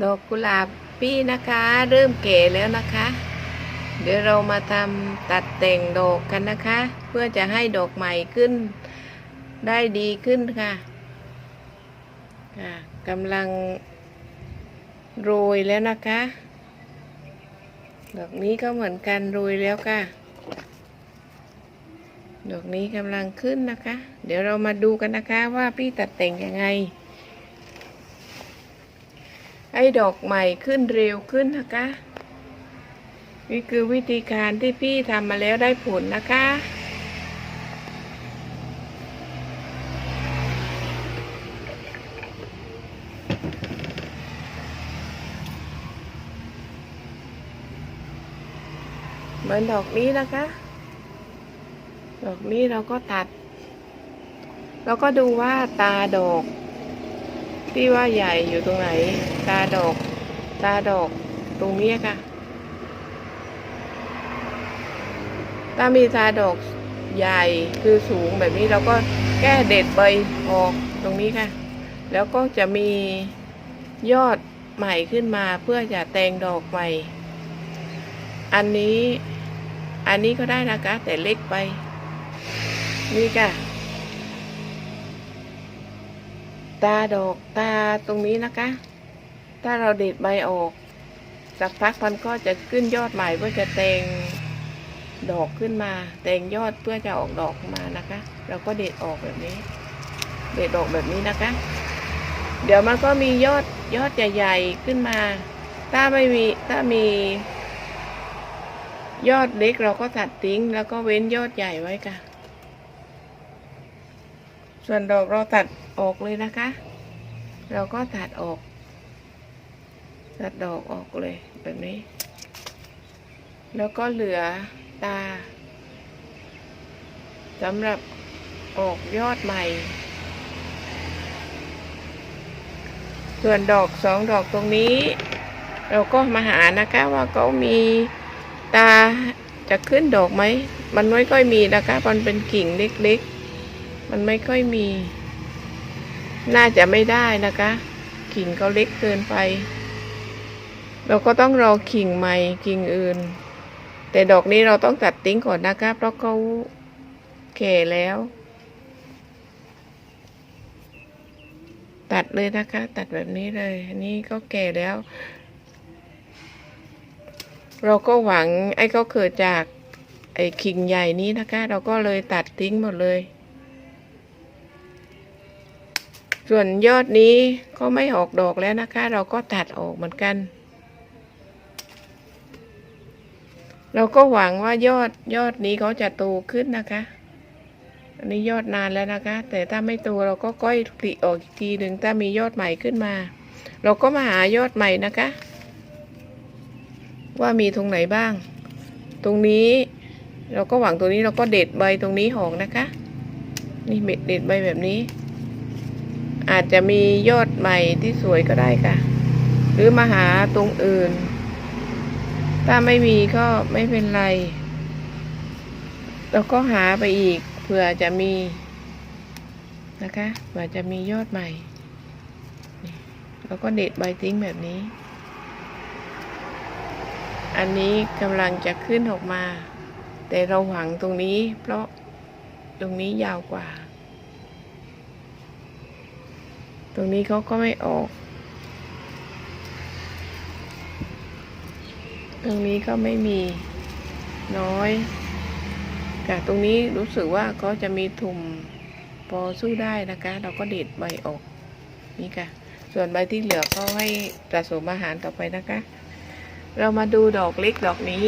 ดอกกุหลาบพี่นะคะ เริ่มเก๋แล้วนะคะ เดี๋ยวเรามาทำตัดแต่งดอกกันนะคะ เพื่อจะให้ดอกใหม่ขึ้นได้ดีขึ้นค่ะค่ะกำลังโรยแล้วนะคะ ดอกนี้ก็เหมือนกันโรยแล้วค่ะ ดอกนี้กำลังขึ้นนะคะ เดี๋ยวเรามาดูกันนะคะว่าพี่ตัดแต่งยังไง ให้ดอกใหม่ขึ้นเร็วขึ้นนะคะนี่คือวิธีการที่พี่ทำมาแล้วได้ผลนะคะ เหมือนดอกนี้นะคะ ดอกนี้เราก็ตัดเราก็ดูว่าตาดอก ที่ว่าใหญ่อยู่ตรงไหน ตาดอก ตาดอก ตรงนี้ค่ะ ถ้ามีตาดอกใหญ่คือสูงแบบนี้เราก็แก้เด็ดใบออกตรงนี้ค่ะ แล้วก็จะมียอดใหม่ขึ้นมาเพื่อจะแตงดอกใหม่ อันนี้ อันนี้ก็ได้นะคะแต่เล็กไป นี่ค่ะ ตาดอกตาตรงนี้นะคะ ถ้าเราเด็ดใบออก สักพักมันก็จะขึ้นยอดใหม่เพื่อจะแตงดอกขึ้นมา แตงยอดเพื่อจะออกดอกมานะคะ เราก็เด็ดออกแบบนี้ เด็ดออกแบบนี้นะคะ เดี๋ยวมันก็มียอดยอดใหญ่ๆขึ้นมา ถ้าไม่มีถ้ามียอดเล็กเราก็ตัดทิ้ง แล้วก็เว้นยอดใหญ่ไว้ค่ะ ส่วนดอกเราตัดออกเลยนะคะ เราก็ตัดออก ตัดดอกออกเลยแบบนี้ แล้วก็เหลือตาสำหรับออกยอดใหม่ ส่วนดอกสองดอกตรงนี้ เราก็มาหานะคะว่าเขามีตาจะขึ้นดอกไหม มันไม่ค่อยมีนะคะมันเป็นกิ่งเล็กๆ มันไม่ค่อยมี น่าจะไม่ได้นะคะ กิ่งเขาเล็กเกินไป เราก็ต้องรอกิ่งใหม่กิ่งอื่น แต่ดอกนี้เราต้องตัดทิ้งก่อนนะคะ เพราะเขาแก่แล้ว ตัดเลยนะคะ ตัดแบบนี้เลย อันนี้ก็แก่แล้ว เราก็หวังไอ้เขาเกิดจากไอ้กิ่งใหญ่นี้นะคะ เราก็เลยตัดทิ้งหมดเลย ส่วนยอดนี้ก็ไม่ออกดอกแล้วนะคะ เราก็ตัดออกเหมือนกัน เราก็หวังว่ายอดยอดนี้เขาจะโตขึ้นนะคะ อันนี้ยอดนานแล้วนะคะ แต่ถ้าไม่โตเราก็ก้อยผลิออกอีกทีหนึ่งถ้ามียอดใหม่ขึ้นมา เราก็มาหายอดใหม่นะคะ ว่ามีตรงไหนบ้าง ตรงนี้ เราก็หวังตรงนี้เราก็เด็ดใบตรงนี้ออกนะคะ นี่เม็ดเด็ดใบแบบนี้ อาจจะมียอดใหม่ที่สวยก็ได้ค่ะ หรือมาหาตรงอื่น ถ้าไม่มีก็ไม่เป็นไร เราก็หาไปอีกเผื่อจะมีนะคะเผื่อจะมียอดใหม่เราก็เด็ดใบทิ้งแบบนี้ อันนี้กำลังจะขึ้นออกมา แต่เราหวังตรงนี้ เพราะตรงนี้ยาวกว่า ตรงนี้เขาก็ไม่ออก ตรงนี้ก็ไม่มีน้อยค่ตรงนี้รู้สึกว่าก็จะมีถุ่มพอสู้ได้นะคะ เราก็เด็ดใบออกนี่ค่ะ ส่วนใบที่เหลือก็ให้ผสมอาหารต่อไปนะคะ เรามาดูดอกเล็กดอกนี้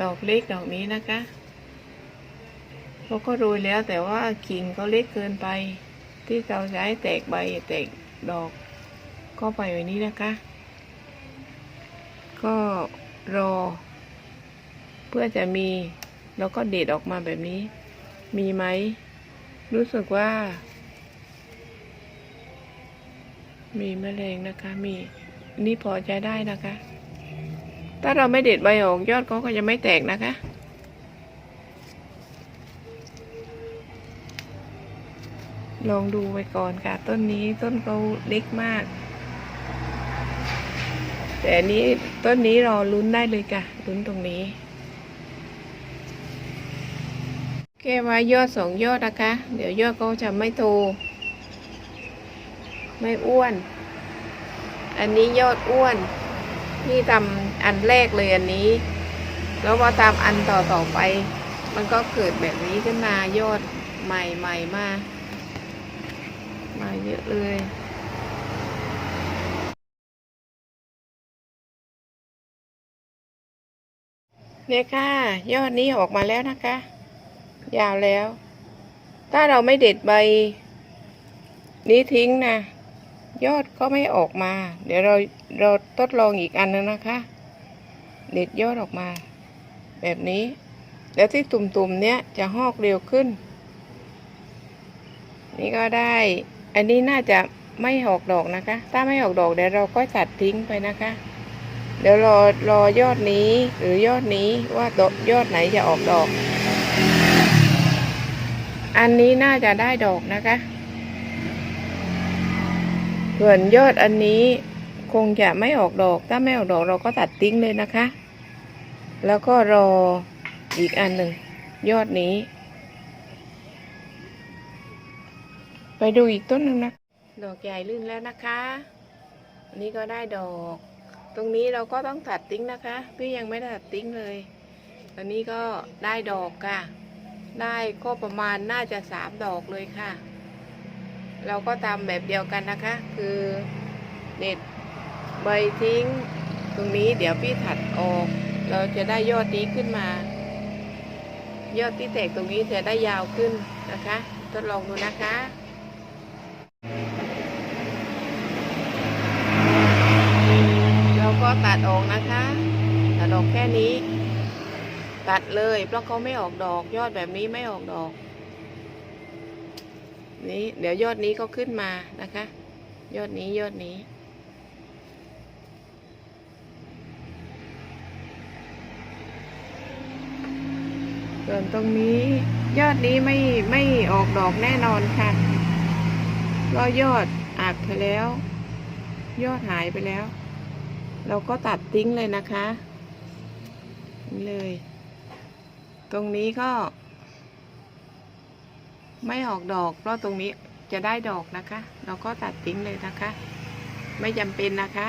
ดอกเล็กดอกนี้นะคะเขาก็โรยแล้วแต่ว่ากิ่งก็เล็กเกินไป ที่เราใช้แตกใบแตกดอก ก็ไปแบบนี้นะคะ ก็รอ เพื่อจะมีแล้วก็เด็ดออกมาแบบนี้ มีไหม รู้สึกว่า มีแมลงนะคะ มี นี่พอใช้ได้นะคะ ถ้าเราไม่เด็ดใบออกยอดเขาก็จะไม่แตกนะคะ ลองดูไปก่อนค่ะ ต้นนี้ต้นเขาเล็กมาก แต่นี้ต้นนี้รอลุ้นได้เลยค่ะลุ้นตรงนี้แก้ไว้ยอดสองยอดนะคะ เดี๋ยวยอดเขาจะไม่โต ไม่อ้วน อันนี้ยอดอ้วน ที่ทำอันแรกเลยอันนี้ แล้วพอตามอันต่อต่อไป มันก็เกิดแบบนี้ขึ้นมายอดใหม่ใหม่มามาเยอะเลยเนี่ยค่ะยอดนี้ออกมาแล้วนะคะ ยาวแล้ว ถ้าเราไม่เด็ดใบ นี้ทิ้งนะ ยอดก็ไม่ออกมา เดี๋ยวเราเราทดลองอีกอันนึงนะคะ เด็ดยอดออกมา แบบนี้ แล้วที่ตุ่มๆเนี้ยจะหอกเร็วขึ้น นี่ก็ได้ อันนี้น่าจะไม่ออกดอกนะคะ ถ้าไม่ออกดอกเดี๋ยวเราก็ตัดทิ้งไปนะคะ เดี๋ยวรอรอยอดนี้หรือยอดนี้ว่าดอกยอดไหนจะออกดอก อันนี้น่าจะได้ดอกนะคะ ส่วนยอดอันนี้คงจะไม่ออกดอก ถ้าไม่ออกดอกเราก็ตัดทิ้งเลยนะคะ แล้วก็รออีกอันหนึ่งยอดนี้ ไปดูอีกต้นหนึ่งนะ ดอกใหญ่ลื่นแล้วนะคะอันนี้ก็ได้ดอก ตรงนี้เราก็ต้องตัดทิ้งนะคะ พี่ยังไม่ได้ตัดทิ้งเลยอันนี้ก็ได้ดอกค่ะ ได้ก็ประมาณน่าจะสามดอกเลยค่ะ เราก็ทำแบบเดียวกันนะคะ คือเด็ดใบทิ้ง ตรงนี้เดี๋ยวพี่ถัดออก เราจะได้ยอดนี้ขึ้นมา ยอดที่แตกตรงนี้จะได้ยาวขึ้นนะคะ ทดลองดูนะคะเราก็ตัดออกนะคะ ตัดออกแค่นี้ ตัดเลยเพราะเขาไม่ออกดอกยอดแบบนี้ไม่ออกดอก นี้เดี๋ยวยอดนี้ก็ขึ้นมานะคะ ยอดนี้ยอดนี้ ส่วนตรงนี้ยอดนี้ไม่ไม่ออกดอกแน่นอนค่ะเพราะยอดอักไปแล้ว ยอดหายไปแล้ว เราก็ตัดทิ้งเลยนะคะนี่เลย ตรงนี้ก็ ไม่ออกดอก เพราะตรงนี้จะได้ดอกนะคะ เราก็ตัดทิ้งเลยนะคะ ไม่จำเป็นนะคะ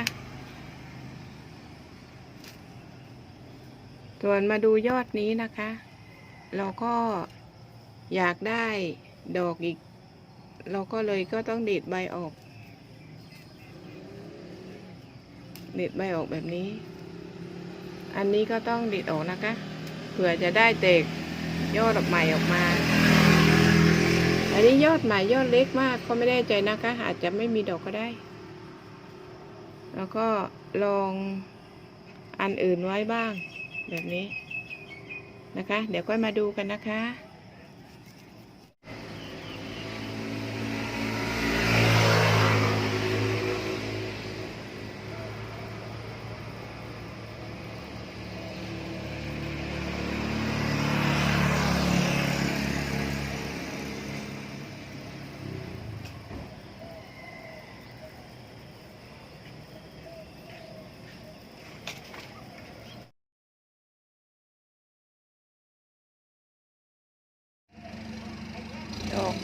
ส่วนมาดูยอดนี้นะคะ เราก็อยากได้ดอกอีก เราก็เลยก็ต้องเด็ดใบออก เด็ดใบออกแบบนี้ อันนี้ก็ต้องเด็ดออกนะคะ เผื่อจะได้เตกยอดออกใหม่ออกมา อันนี้ยอดใหม่ยอดเล็กมากก็ไม่แน่ใจนะคะ อาจจะไม่มีดอกก็ได้ แล้วก็ลองอันอื่นไว้บ้าง แบบนี้นะคะ เดี๋ยวก็มาดูกันนะคะ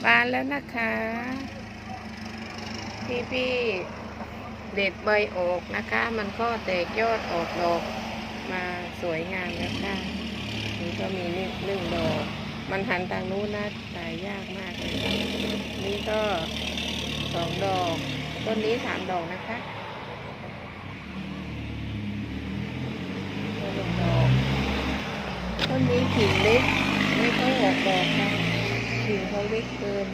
บานแล้วนะคะพี่พี่เด็ดใบออกนะคะ มันก็แตกยอดออกดอกมาสวยงามแล้วค่ะนี่ก็มีนิดหนึ่งดอก มันหันทางนู้นนะตายยากมากเลยนี่ก็สองดอก ต้นนี้สามดอกนะคะต้นหนึ่งดอก ต้นนี้กิ่งเล็กไม่ค่อยออกดอกค่ะ กิ่งเขาเล็กเกิน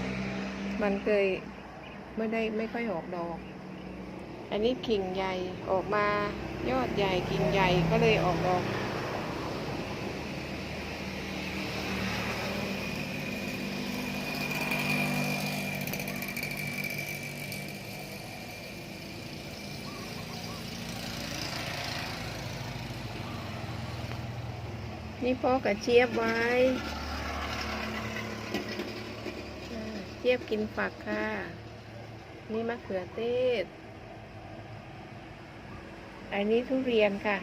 มันเคยไม่ได้ไม่ค่อยออกดอก อันนี้กิ่งใหญ่ออกมายอดใหญ่กิ่งใหญ่ก็เลยออกดอกนี่พ่อกระเจี๊ยบไว้อ่าเจี๊ยบจี๊ยบกินฝักค่ะ นี่มะเขือเทศ อันนี้ทุเรียนค่ะ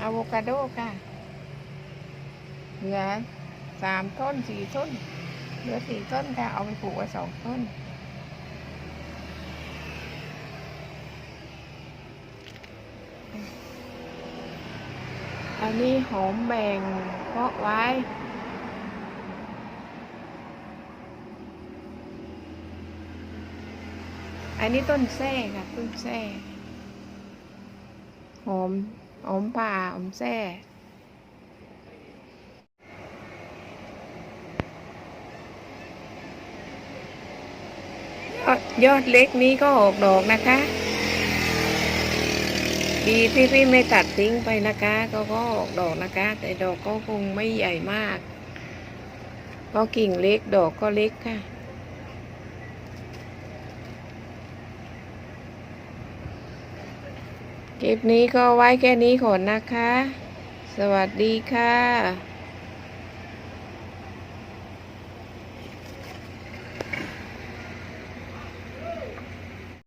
อะโวคาโดค่ะ เหลือสามต้นสี่ต้น เหลือสี่ต้นค่ะ เอาไปปลูกไว้สองต้น อันนี้หอมแบ่งเพาะไว้ อันนี้ต้นแส้ค่ะ ต้นแส้หอมหอมป่าหอมแส้ยอดยอดเล็กนี้ก็ออกดอกนะคะ ดีที่พี่ไม่ตัดทิ้งไปนะคะก็ก็ออกดอกนะคะ แต่ดอกก็คงไม่ใหญ่มากเพราะกิ่งเล็กดอกก็เล็กค่ะคลิปนี้ก็ไว้แค่นี้ก่อนนะคะ สวัสดีค่ะ